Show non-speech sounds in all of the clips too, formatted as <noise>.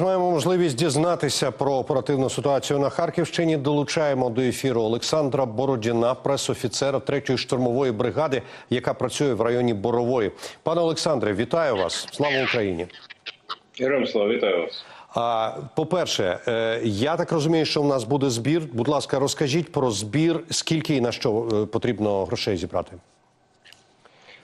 Маємо можливість дізнатися про оперативну ситуацію на Харківщині. Долучаємо до ефіру Олександра Бородіна, пресофіцера 3-ї штурмової бригади, яка працює в районі Борової. Пане Олександре, вітаю вас! Слава Україні! Героям слава, вітаю вас. А по-перше, е, я так розумію, що в нас буде збір. Будь ласка, розкажіть про збір, скільки і на що е, потрібно грошей зібрати.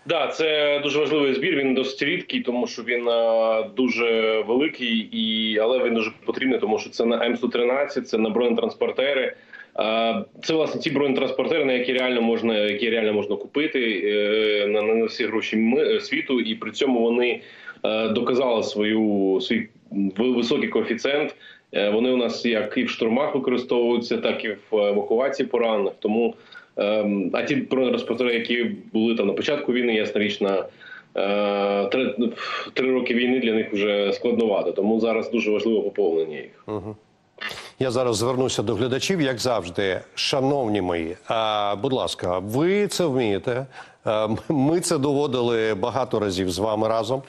Да, це дуже важливий збір. Він досить рідкий, тому що він е, дуже великий, і але він дуже потрібний, тому що це на М113, це на бронетранспортери. Е, Це власне ті бронетранспортери, на які реально можна, які реально можна купити е, на, на всі гроші ми- світу, і при цьому вони доказали свою свій високий коефіцієнт. Вони у нас як і в штурмах використовуються, так і в евакуації поранених. Тому а ті бронетранспортери, які були там на початку війни, ясна річ, на е, три, три роки війни для них вже складновато. Тому зараз дуже важливо поповнення їх. Я зараз звернуся до глядачів, як завжди. Шановні мої, а, будь ласка, ви це вмієте. А, Ми це доводили багато разів з вами разом.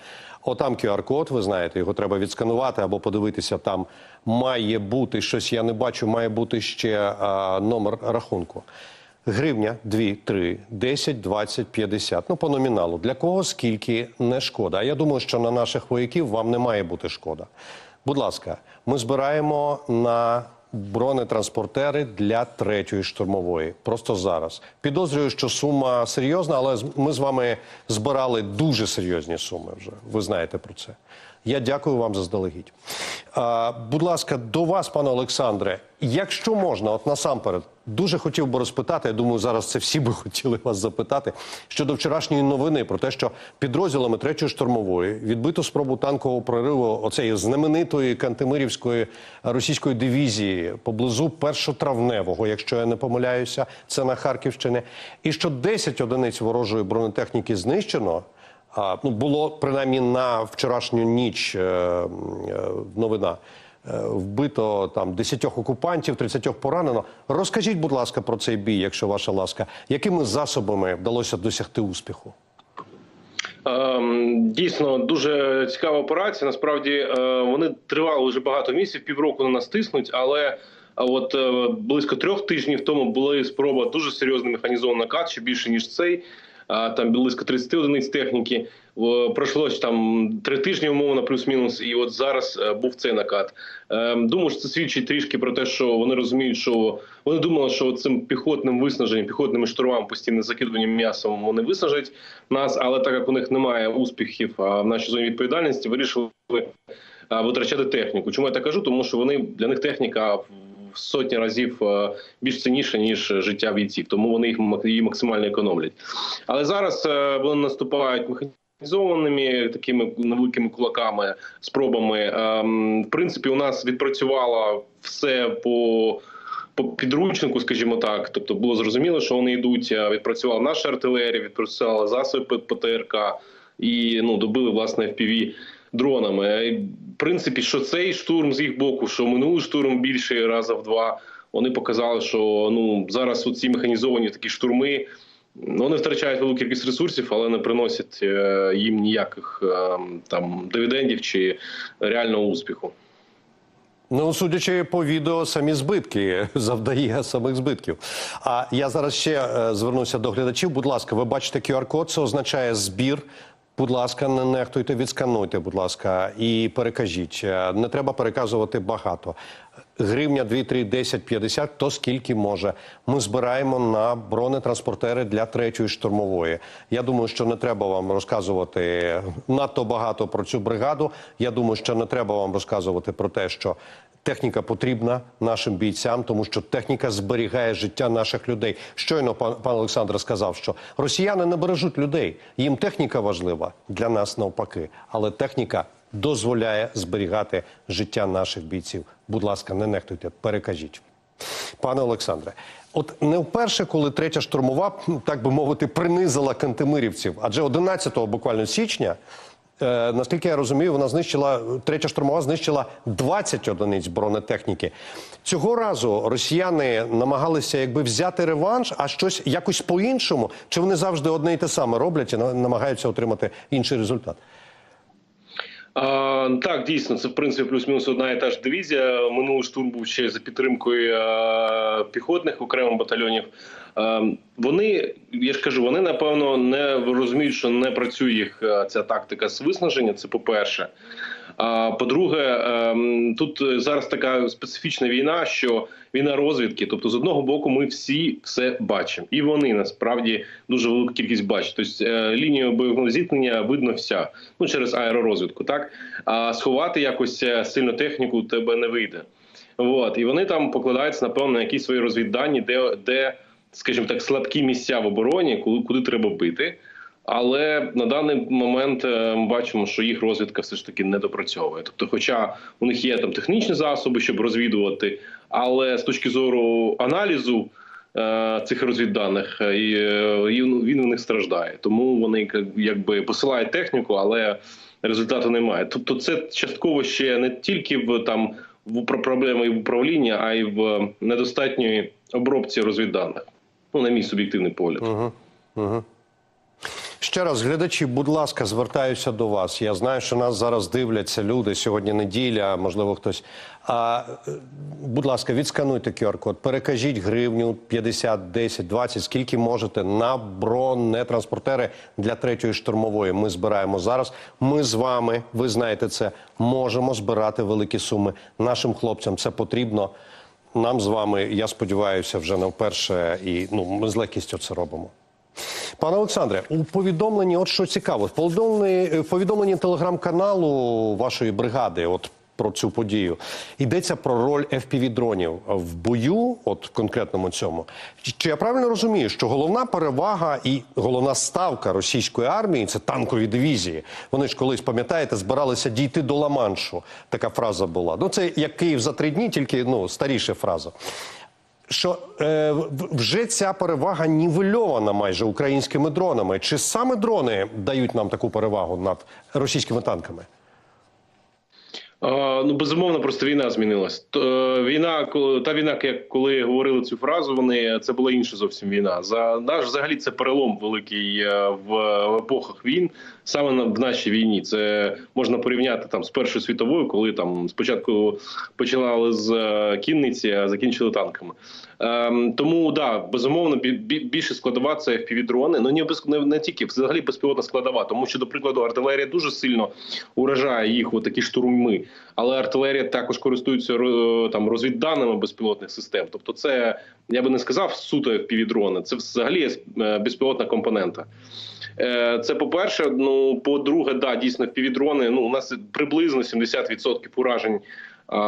Отам QR-код, ви знаєте, його треба відсканувати або подивитися. Там має бути щось. Я не бачу, має бути ще а, номер рахунку. Гривня, 2, 3, 10, 20, 50. Ну, по номіналу. Для кого скільки не шкода. А я думаю, що на наших вояків вам не має бути шкода. Будь ласка, ми збираємо на бронетранспортери для третьої штурмової. Просто зараз. Підозрюю, що сума серйозна, але ми з вами збирали дуже серйозні суми вже. Ви знаєте про це. Я дякую вам заздалегідь. Будь ласка, до вас, пане Олександре, якщо можна, от насамперед, дуже хотів би розпитати. Я думаю, зараз це всі би хотіли вас запитати щодо вчорашньої новини про те, що підрозділами третьої штурмової відбито спробу танкового прориву оцеї знаменитої Кантемирівської російської дивізії поблизу першотравневого, якщо я не помиляюся, це на Харківщині, і що 10 одиниць ворожої бронетехніки знищено. Ну, було принаймні на вчорашню ніч е, е, новина. Е, Вбито там 10 окупантів, 30 поранено. Розкажіть, будь ласка, про цей бій, якщо ваша ласка, якими засобами вдалося досягти успіху? Ем, Дійсно, дуже цікава операція. Насправді вони тривали вже багато місяців, півроку на нас тиснуть, але от близько трьох тижнів тому була спроба дуже серйозний механізований накат, ще більше ніж цей. Там близько 30 одиниць техніки. О, Пройшло ж там три тижні, умовно, плюс-мінус, і от зараз е, був цей накат. Ем, Думаю, що це свідчить трішки про те, що вони розуміють, що вони думали, що цим піхотним виснаженням, піхотними штурмами, постійним закидуванням м'ясом вони виснажать нас, але так як у них немає успіхів в нашій зоні відповідальності, вирішили витрачати техніку. Чому я так кажу? Тому що вони для них техніка в сотні разів е, більш цінніша ніж життя бійців, тому вони їх максимально економлять. Але зараз е, вони наступають механізованими такими невеликими кулаками, спробами. Ем, В принципі, у нас відпрацювало все по. По підручнику, скажімо так, тобто було зрозуміло, що вони йдуть. е, Відпрацювала наша артилерія, відпрацювала засоби ПТРК і ну добили власне FPV дронами. Е, В принципі, що цей штурм з їх боку, що минулий штурм більше раза в два. Вони показали, що ну зараз ці механізовані такі штурми. Вони втрачають велику кількість ресурсів, але не приносять е, їм ніяких е, там дивідендів чи реального успіху. Ну, судячи по відео, самі збитки <laughs> завдає самих збитків. А я зараз ще звернуся до глядачів. Будь ласка, ви бачите QR-код, це означає збір. Будь ласка, не нехтуйте, відскануйте, будь ласка, і перекажіть. Е, Не треба переказувати багато. Гривня 2, 3, 10, 50, то скільки може. Ми збираємо на бронетранспортери для третьої штурмової. Я думаю, що не треба вам розказувати надто багато про цю бригаду. Я думаю, що не треба вам розказувати про те, що техніка потрібна нашим бійцям, тому що техніка зберігає життя наших людей. Щойно пан, пан Олександр сказав, що росіяни не бережуть людей. Їм техніка важлива для нас навпаки, але техніка дозволяє зберігати життя наших бійців. Будь ласка, не нехтуйте, перекажіть. Пане Олександре, от не вперше, коли третя штурмова, ну, так би мовити, принизила кантемирівців, адже 11 буквально січня. Е, наскільки я розумію, вона знищила третя штурмова знищила 20 одиниць бронетехніки. Цього разу росіяни намагалися якби взяти реванш, а щось якось по-іншому. Чи вони завжди одне і те саме роблять і намагаються отримати інший результат? Так, дійсно, це в принципі плюс-мінус одна і та ж дивізія. Минулий штурм був ще за підтримкою піхотних окремих батальйонів. Вони, я ж кажу, вони напевно не розуміють, що не працює їх ця тактика з виснаження. Це по-перше. А по-друге, ем, тут зараз така специфічна війна, що війна розвідки. Тобто, з одного боку, ми всі все бачимо, і вони насправді дуже велику кількість бачать. Тобто е, лінію бойового зіткнення видно вся ну через аеророзвідку. Так а сховати якось е, сильно техніку у тебе не вийде. От і вони там покладаються напевно на якісь свої розвіддані, де де, скажімо так, слабкі місця в обороні, коли куди треба бити. Але на даний момент е, ми бачимо, що їх розвідка все ж таки не допрацьовує. Тобто, хоча у них є там технічні засоби, щоб розвідувати, але з точки зору аналізу е, цих розвідданих, е, він у них страждає. Тому вони якби посилають техніку, але результату немає. Тобто, це частково ще не тільки в там в проблеми в управлінні, а й в недостатньої обробці розвідданих. Ну, на мій суб'єктивний погляд. Ще раз, глядачі, будь ласка, звертаюся до вас. Я знаю, що нас зараз дивляться люди. Сьогодні неділя, можливо, хтось. А, будь ласка, відскануйте QR-код, перекажіть гривню 50, 10, 20, скільки можете на бронетранспортери для третьої штурмової. Ми збираємо зараз. Ми з вами, ви знаєте це, можемо збирати великі суми. Нашим хлопцям це потрібно. Нам з вами, я сподіваюся, вже не вперше, і ну ми з легкістю це робимо. Пане Олександре, у повідомленні, от що цікаво, повідомленні, повідомленні телеграм-каналу вашої бригади, от про цю подію, йдеться про роль FPV-дронів в бою, от конкретному цьому. Чи я правильно розумію, що головна перевага і головна ставка російської армії це танкові дивізії? Вони ж колись пам'ятаєте, збиралися дійти до Ла-Маншу. Така фраза була. Ну це як Київ за три дні, тільки ну старіша фраза що е, вже ця перевага нівельована майже українськими дронами. Чи саме дрони дають нам таку перевагу над російськими танками? Ну безумовно, просто війна змінилась. Е, Війна, та війна, як коли говорили цю фразу, вони це була інша зовсім війна. За наш взагалі це перелом великий е, в епохах війн, саме в нашій війні. Це можна порівняти там з Першою світовою, коли там спочатку починали з е, кінниці, а закінчили танками. Ем, тому да, безумовно, бі- бі- більше складова це FPV-дрони. Ну не не, не тільки взагалі безпілотна складова, тому що, до прикладу, артилерія дуже сильно уражає їх, отакі штурми. Але артилерія також користується там розвідданими безпілотних систем. Тобто, це я би не сказав суто FPV-дрони, це взагалі е, безпілотна компонента. Е, Це по-перше. Ну по-друге, да, дійсно FPV-дрони, Ну у нас приблизно 70% уражень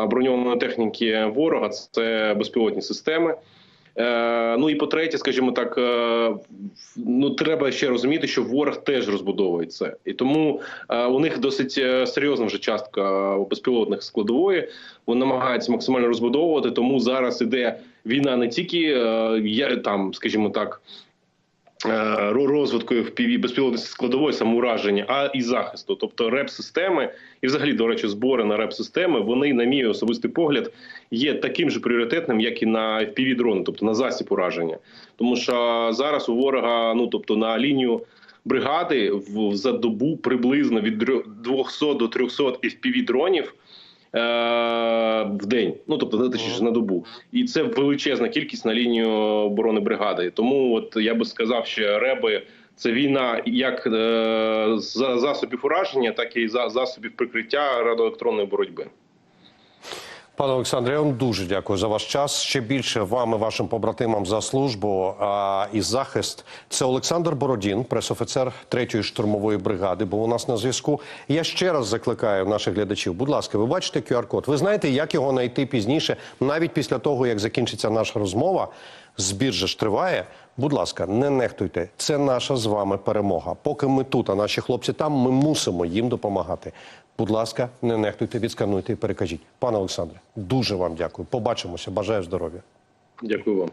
броньованої техніки ворога це безпілотні системи. Е, ну і по-третє, скажімо так, е, ну треба ще розуміти, що ворог теж розбудовує це, і тому е, у них досить серйозна вже частка безпілотних складової. Вони намагаються максимально розбудовувати. Тому зараз іде війна не тільки там, скажімо так. Е, ро- Розвиткою в піві безпілотної складової самоураження, а і захисту, тобто реп-системи, і взагалі, до речі, збори на реп-системи, вони, на мій особистий погляд, є таким же пріоритетним, як і на fpv дрони тобто на засіб ураження. Тому що зараз у ворога, ну тобто на лінію бригади в за добу приблизно від 200 до 300 fpv дронів в день, ну тобто точніше на добу, і це величезна кількість на лінію оборони бригади. Тому от я би сказав, що реби це війна як е, за засобів ураження, так і за засобів прикриття радоелектронної боротьби. Пане Олександре, я вам дуже дякую за ваш час. Ще більше вам і вашим побратимам за службу а, і захист. Це Олександр Бородін, пресофіцер 3-ї штурмової бригади. Був у нас на зв'язку. Я ще раз закликаю наших глядачів. Будь ласка, ви бачите QR-код. Ви знаєте, як його знайти пізніше, навіть після того, як закінчиться наша розмова. Збір же ж триває. Будь ласка, не нехтуйте. Це наша з вами перемога. Поки ми тут, а наші хлопці там, ми мусимо їм допомагати. Будь ласка, не нехтуйте, відскануйте і перекажіть. Пане Олександре, дуже вам дякую. Побачимося. Бажаю здоров'я. Дякую вам.